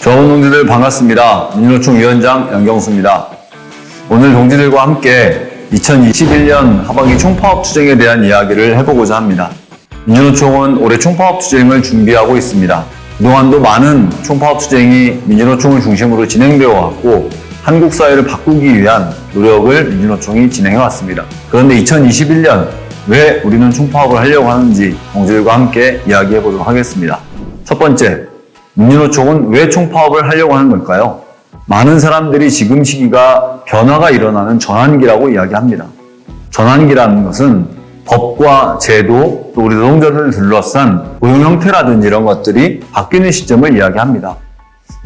좋은 동지들 반갑습니다. 민주노총 위원장 양경수입니다. 오늘 동지들과 함께 2021년 하반기 총파업 투쟁에 대한 이야기를 해보고자 합니다. 민주노총은 올해 총파업 투쟁을 준비하고 있습니다. 그동안도 많은 총파업 투쟁이 민주노총을 중심으로 진행되어 왔고 한국 사회를 바꾸기 위한 노력을 민주노총이 진행해 왔습니다. 그런데 2021년 왜 우리는 총파업을 하려고 하는지 동지들과 함께 이야기해 보도록 하겠습니다. 첫 번째, 민주노 총은 왜 총파업을 하려고 하는 걸까요? 많은 사람들이 지금 시기가 변화가 일어나는 전환기라고 이야기합니다. 전환기라는 것은 법과 제도 또 우리 노동자들을 둘러싼 고용 형태라든지 이런 것들이 바뀌는 시점을 이야기합니다.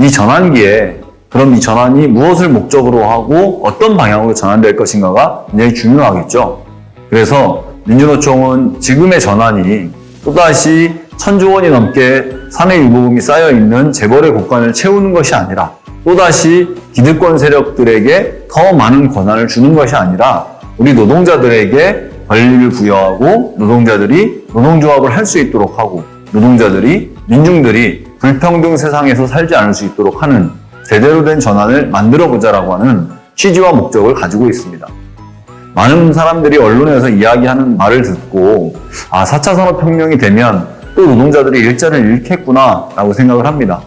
이 전환기에 그럼 이 전환이 무엇을 목적으로 하고 어떤 방향으로 전환될 것인가가 굉장히 중요하겠죠. 그래서 민주노총은 지금의 전환이 또다시 천조 원이 넘게 사내 유보금이 쌓여 있는 재벌의 곳간을 채우는 것이 아니라 또다시 기득권 세력들에게 더 많은 권한을 주는 것이 아니라 우리 노동자들에게 권리를 부여하고 노동자들이 노동조합을 할 수 있도록 하고 노동자들이 민중들이 불평등 세상에서 살지 않을 수 있도록 하는 제대로 된 전환을 만들어 보자라고 하는 취지와 목적을 가지고 있습니다. 많은 사람들이 언론에서 이야기하는 말을 듣고 아 4차 산업혁명이 되면 또 노동자들이 일자리를 잃겠구나 라고 생각을 합니다.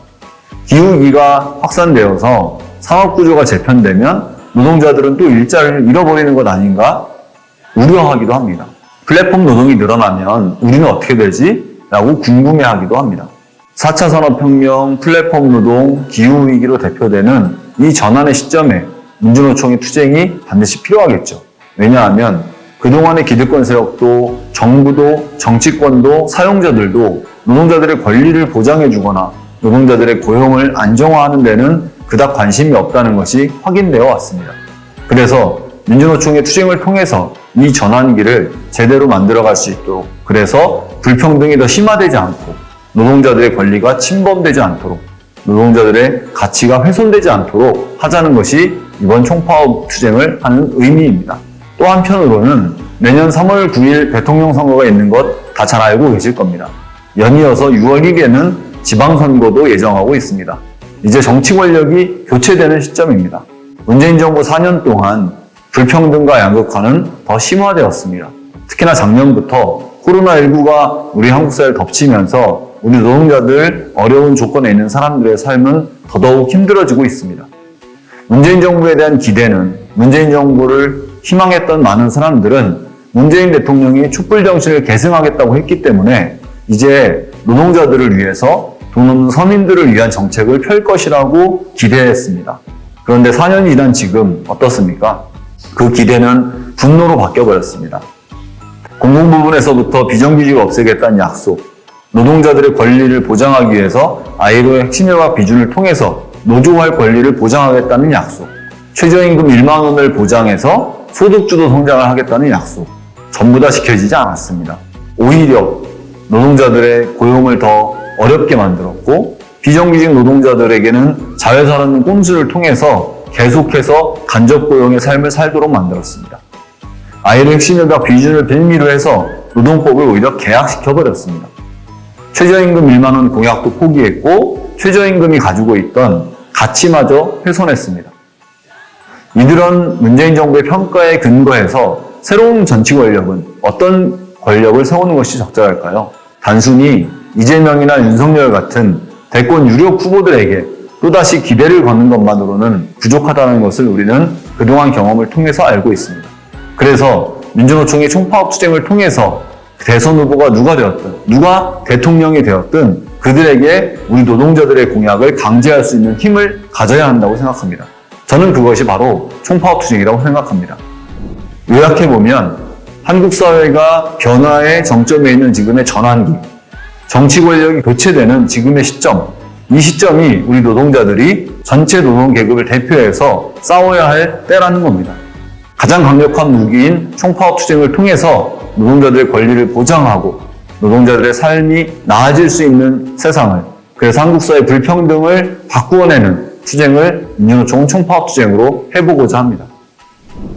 기후위기가 확산되어서 산업구조가 재편되면 노동자들은 또 일자리를 잃어버리는 것 아닌가 우려하기도 합니다. 플랫폼 노동이 늘어나면 우리는 어떻게 되지? 라고 궁금해하기도 합니다. 4차 산업혁명, 플랫폼 노동, 기후위기로 대표되는 이 전환의 시점에 민주노총의 투쟁이 반드시 필요하겠죠. 왜냐하면 그동안의 기득권 세력도 정부도 정치권도 사용자들도 노동자들의 권리를 보장해주거나 노동자들의 고용을 안정화하는 데는 그닥 관심이 없다는 것이 확인되어 왔습니다. 그래서 민주노총의 투쟁을 통해서 이 전환기를 제대로 만들어갈 수 있도록 그래서 불평등이 더 심화되지 않고 노동자들의 권리가 침범되지 않도록 노동자들의 가치가 훼손되지 않도록 하자는 것이 이번 총파업 투쟁을 하는 의미입니다. 또 한편으로는 내년 3월 9일 대통령 선거가 있는 것 다 잘 알고 계실 겁니다. 연이어서 6월 1일에는 지방선거도 예정하고 있습니다. 이제 정치 권력이 교체되는 시점입니다. 문재인 정부 4년 동안 불평등과 양극화는 더 심화되었습니다. 특히나 작년부터 코로나19가 우리 한국 사회를 덮치면서 우리 노동자들 어려운 조건에 있는 사람들의 삶은 더더욱 힘들어지고 있습니다. 문재인 정부에 대한 기대는 문재인 정부를 희망했던 많은 사람들은 문재인 대통령이 촛불 정신을 계승하겠다고 했기 때문에 이제 노동자들을 위해서 돈 없는 서민들을 위한 정책을 펼 것이라고 기대했습니다. 그런데 4년이 지난 지금 어떻습니까? 그 기대는 분노로 바뀌어버렸습니다. 공공 부분에서부터 비정규직 없애겠다는 약속, 노동자들의 권리를 보장하기 위해서 아이로의 핵심협약 비준을 통해서 노조할 권리를 보장하겠다는 약속, 최저임금 1만 원을 보장해서 소득주도 성장을 하겠다는 약속, 전부 다 지켜지지 않았습니다. 오히려 노동자들의 고용을 더 어렵게 만들었고, 비정규직 노동자들에게는 자회사라는 꼼수를 통해서 계속해서 간접 고용의 삶을 살도록 만들었습니다. 아이를 핵심협약 비준을 빌미로 해서 노동법을 오히려 개약시켜버렸습니다. 최저임금 1만 원 공약도 포기했고 최저임금이 가지고 있던 가치마저 훼손했습니다. 이들은 문재인 정부의 평가에 근거해서 새로운 정치 권력은 어떤 권력을 세우는 것이 적절할까요? 단순히 이재명이나 윤석열 같은 대권 유력 후보들에게 또다시 기대를 거는 것만으로는 부족하다는 것을 우리는 그동안 경험을 통해서 알고 있습니다. 그래서 민주노총의 총파업 투쟁을 통해서 대선 후보가 누가 되었든 누가 대통령이 되었든 그들에게 우리 노동자들의 공약을 강제할 수 있는 힘을 가져야 한다고 생각합니다. 저는 그것이 바로 총파업 투쟁이라고 생각합니다. 요약해보면 한국 사회가 변화의 정점에 있는 지금의 전환기, 정치 권력이 교체되는 지금의 시점, 이 시점이 우리 노동자들이 전체 노동 계급을 대표해서 싸워야 할 때라는 겁니다. 가장 강력한 무기인 총파업 투쟁을 통해서 노동자들의 권리를 보장하고 노동자들의 삶이 나아질 수 있는 세상을 그래서 한국 사회 불평등을 바꾸어내는 투쟁을 민주노총 총파업 투쟁으로 해보고자 합니다.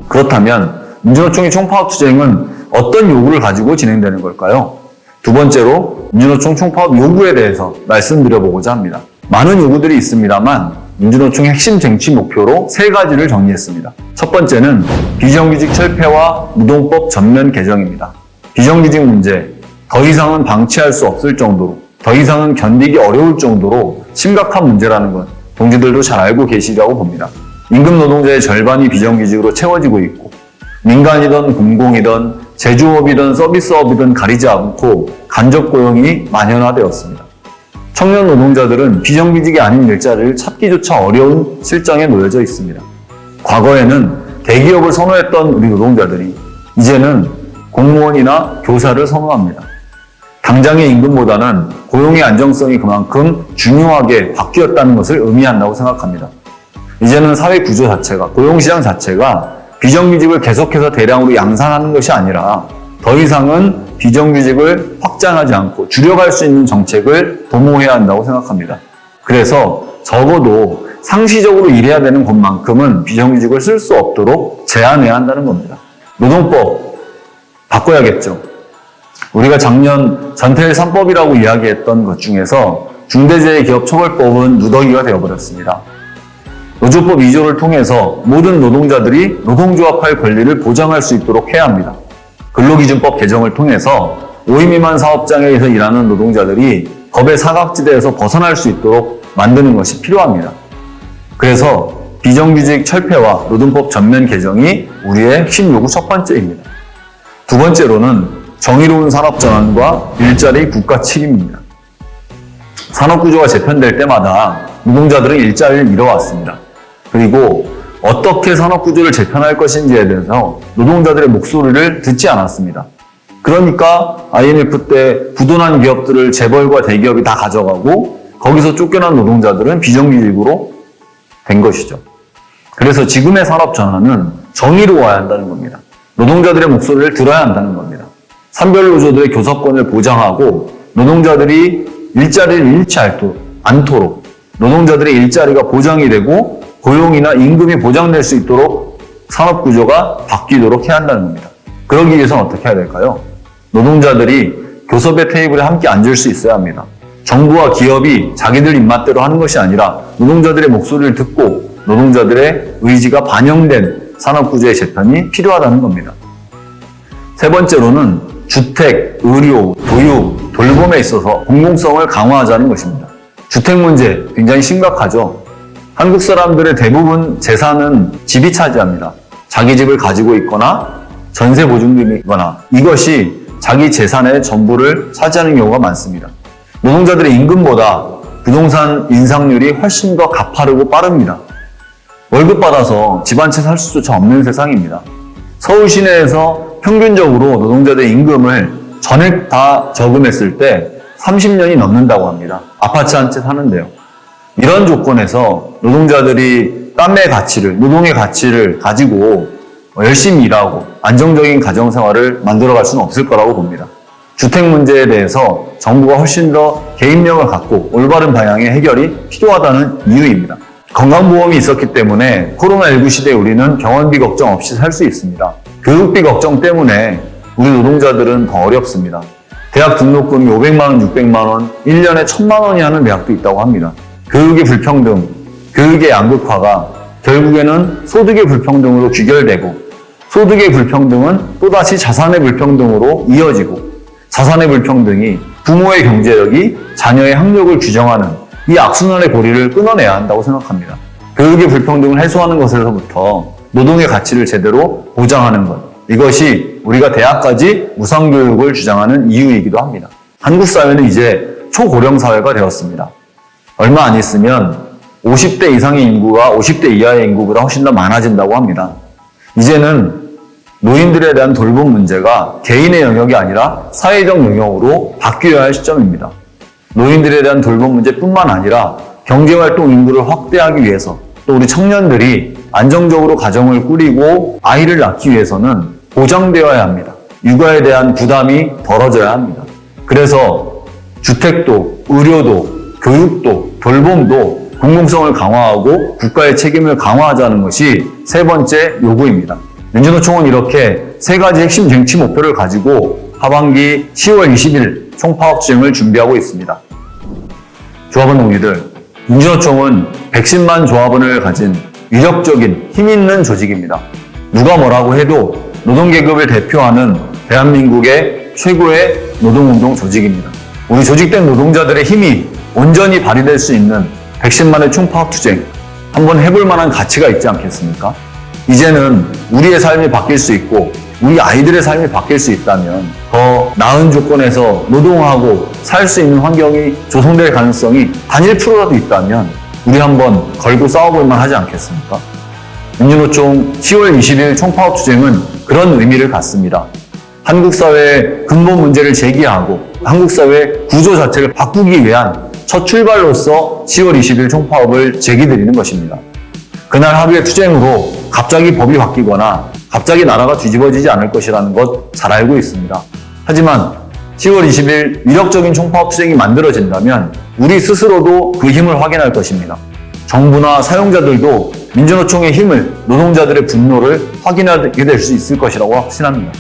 그렇다면 민주노총의 총파업 투쟁은 어떤 요구를 가지고 진행되는 걸까요? 두 번째로 민주노총 총파업 요구에 대해서 말씀드려보고자 합니다. 많은 요구들이 있습니다만 민주노총 핵심 쟁취 목표로 세 가지를 정리했습니다. 첫 번째는 비정규직 철폐와 노동법 전면 개정입니다. 비정규직 문제 더 이상은 방치할 수 없을 정도로 더 이상은 견디기 어려울 정도로 심각한 문제라는 건 동지들도 잘 알고 계시리라고 봅니다. 임금 노동자의 절반이 비정규직으로 채워지고 있고 민간이든 공공이든 제조업이든 서비스업이든 가리지 않고 간접 고용이 만연화되었습니다. 청년 노동자들은 비정규직이 아닌 일자리를 찾기조차 어려운 실정에 놓여져 있습니다. 과거에는 대기업을 선호했던 우리 노동자들이 이제는 공무원이나 교사를 선호합니다. 당장의 임금보다는 고용의 안정성이 그만큼 중요하게 바뀌었다는 것을 의미한다고 생각합니다. 이제는 사회 구조 자체가, 고용시장 자체가 비정규직을 계속해서 대량으로 양산하는 것이 아니라 더 이상은 비정규직을 확장하지 않고 줄여갈 수 있는 정책을 도모해야 한다고 생각합니다. 그래서 적어도 상시적으로 일해야 되는 곳만큼은 비정규직을 쓸 수 없도록 제한해야 한다는 겁니다. 노동법 바꿔야겠죠. 우리가 작년 전태일 3법이라고 이야기했던 것 중에서 중대재해기업처벌법은 누더기가 되어버렸습니다. 노조법 2조를 통해서 모든 노동자들이 노동조합할 권리를 보장할 수 있도록 해야 합니다. 근로기준법 개정을 통해서 5인 미만 사업장에서 일하는 노동자들이 법의 사각지대에서 벗어날 수 있도록 만드는 것이 필요합니다. 그래서 비정규직 철폐와 노동법 전면 개정이 우리의 핵심 요구 첫 번째입니다. 두 번째로는 정의로운 산업 전환과 일자리 국가 책임입니다. 산업 구조가 재편될 때마다 노동자들은 일자리를 잃어왔습니다. 그리고 어떻게 산업 구조를 재편할 것인지에 대해서 노동자들의 목소리를 듣지 않았습니다. 그러니까 IMF 때 부도난 기업들을 재벌과 대기업이 다 가져가고 거기서 쫓겨난 노동자들은 비정규직으로 된 것이죠. 그래서 지금의 산업 전환은 정의로워야 한다는 겁니다. 노동자들의 목소리를 들어야 한다는 겁니다. 산별 노조들의 교섭권을 보장하고 노동자들이 일자리를 잃지 않도록 노동자들의 일자리가 보장이 되고 고용이나 임금이 보장될 수 있도록 산업 구조가 바뀌도록 해야 한다는 겁니다. 그러기 위해서는 어떻게 해야 될까요? 노동자들이 교섭의 테이블에 함께 앉을 수 있어야 합니다. 정부와 기업이 자기들 입맛대로 하는 것이 아니라 노동자들의 목소리를 듣고 노동자들의 의지가 반영된 산업 구조의 재편이 필요하다는 겁니다. 세 번째로는 주택, 의료, 교육, 돌봄에 있어서 공공성을 강화하자는 것입니다. 주택 문제 굉장히 심각하죠. 한국 사람들의 대부분 재산은 집이 차지합니다. 자기 집을 가지고 있거나 전세 보증금이거나 이것이 자기 재산의 전부를 차지하는 경우가 많습니다. 노동자들의 임금보다 부동산 인상률이 훨씬 더 가파르고 빠릅니다. 월급 받아서 집 한 채 살 수조차 없는 세상입니다. 서울 시내에서 평균적으로 노동자들의 임금을 전액 다 저금했을 때 30년이 넘는다고 합니다. 아파트 한 채 사는데요. 이런 조건에서 노동자들이 땀의 가치를, 노동의 가치를 가지고 열심히 일하고 안정적인 가정 생활을 만들어 갈 수는 없을 거라고 봅니다. 주택 문제에 대해서 정부가 훨씬 더 개입력을 갖고 올바른 방향의 해결이 필요하다는 이유입니다. 건강보험이 있었기 때문에 코로나19 시대에 우리는 병원비 걱정 없이 살 수 있습니다. 교육비 걱정 때문에 우리 노동자들은 더 어렵습니다. 대학 등록금이 500만 원, 600만 원, 1년에 1000만 원이 하는 대학도 있다고 합니다. 교육의 불평등, 교육의 양극화가 결국에는 소득의 불평등으로 귀결되고 소득의 불평등은 또다시 자산의 불평등으로 이어지고 자산의 불평등이 부모의 경제력이 자녀의 학력을 규정하는 이 악순환의 고리를 끊어내야 한다고 생각합니다. 교육의 불평등을 해소하는 것에서부터 노동의 가치를 제대로 보장하는 것. 이것이 우리가 대학까지 무상교육을 주장하는 이유이기도 합니다. 한국 사회는 이제 초고령 사회가 되었습니다. 얼마 안 있으면 50대 이상의 인구가 50대 이하의 인구보다 훨씬 더 많아진다고 합니다. 이제는 노인들에 대한 돌봄 문제가 개인의 영역이 아니라 사회적 영역으로 바뀌어야 할 시점입니다. 노인들에 대한 돌봄 문제뿐만 아니라 경제활동 인구를 확대하기 위해서 또 우리 청년들이 안정적으로 가정을 꾸리고 아이를 낳기 위해서는 보장되어야 합니다. 육아에 대한 부담이 덜어져야 합니다. 그래서 주택도, 의료도, 교육도, 돌봄도 공공성을 강화하고 국가의 책임을 강화하자는 것이 세 번째 요구입니다. 민주노총은 이렇게 세 가지 핵심 쟁취 목표를 가지고 하반기 10월 20일 총파업 주행을 준비하고 있습니다. 조합원 동지들, 민주노총은 110만 조합원을 가진 위력적인 힘 있는 조직입니다. 누가 뭐라고 해도 노동계급을 대표하는 대한민국의 최고의 노동운동 조직입니다. 우리 조직된 노동자들의 힘이 온전히 발휘될 수 있는 110만의 총파업 투쟁 한번 해볼 만한 가치가 있지 않겠습니까? 이제는 우리의 삶이 바뀔 수 있고 우리 아이들의 삶이 바뀔 수 있다면 더 나은 조건에서 노동하고 살 수 있는 환경이 조성될 가능성이 단 1%라도 있다면 우리 한번 걸고 싸워볼 만 하지 않겠습니까? 민주노총 10월 20일 총파업 투쟁은 그런 의미를 갖습니다. 한국 사회의 근본 문제를 제기하고 한국 사회 구조 자체를 바꾸기 위한 첫 출발로서 10월 20일 총파업을 제기드리는 것입니다. 그날 하루의 투쟁으로 갑자기 법이 바뀌거나 갑자기 나라가 뒤집어지지 않을 것이라는 것 잘 알고 있습니다. 하지만 10월 20일 위력적인 총파업 투쟁이 만들어진다면 우리 스스로도 그 힘을 확인할 것입니다. 정부나 사용자들도 민주노총의 힘을 노동자들의 분노를 확인하게 될 수 있을 것이라고 확신합니다.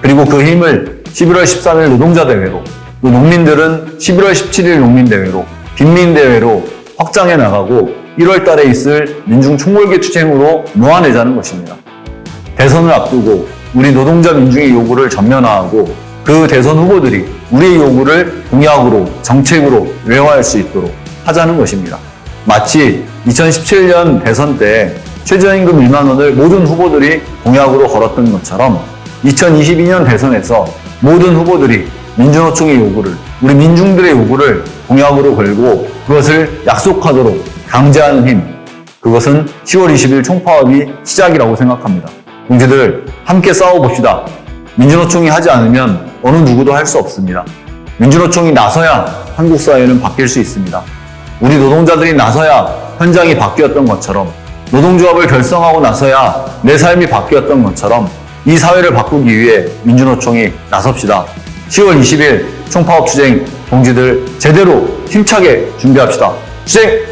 그리고 그 힘을 11월 13일 노동자대회로 또 농민들은 11월 17일 농민대회로 빈민대회로 확장해 나가고 1월 달에 있을 민중총궐기 투쟁으로 모아내자는 것입니다. 대선을 앞두고 우리 노동자 민중의 요구를 전면화하고 그 대선 후보들이 우리의 요구를 공약으로 정책으로 외화할 수 있도록 하자는 것입니다. 마치 2017년 대선 때 최저임금 1만 원을 모든 후보들이 공약으로 걸었던 것처럼 2022년 대선에서 모든 후보들이 민주노총의 요구를 우리 민중들의 요구를 공약으로 걸고 그것을 약속하도록 강제하는 힘 그것은 10월 20일 총파업이 시작이라고 생각합니다. 동지들 함께 싸워봅시다. 민주노총이 하지 않으면 어느 누구도 할 수 없습니다. 민주노총이 나서야 한국 사회는 바뀔 수 있습니다. 우리 노동자들이 나서야 현장이 바뀌었던 것처럼 노동조합을 결성하고 나서야 내 삶이 바뀌었던 것처럼 이 사회를 바꾸기 위해 민주노총이 나섭시다. 10월 20일 총파업 투쟁 동지들 제대로 힘차게 준비합시다. 투쟁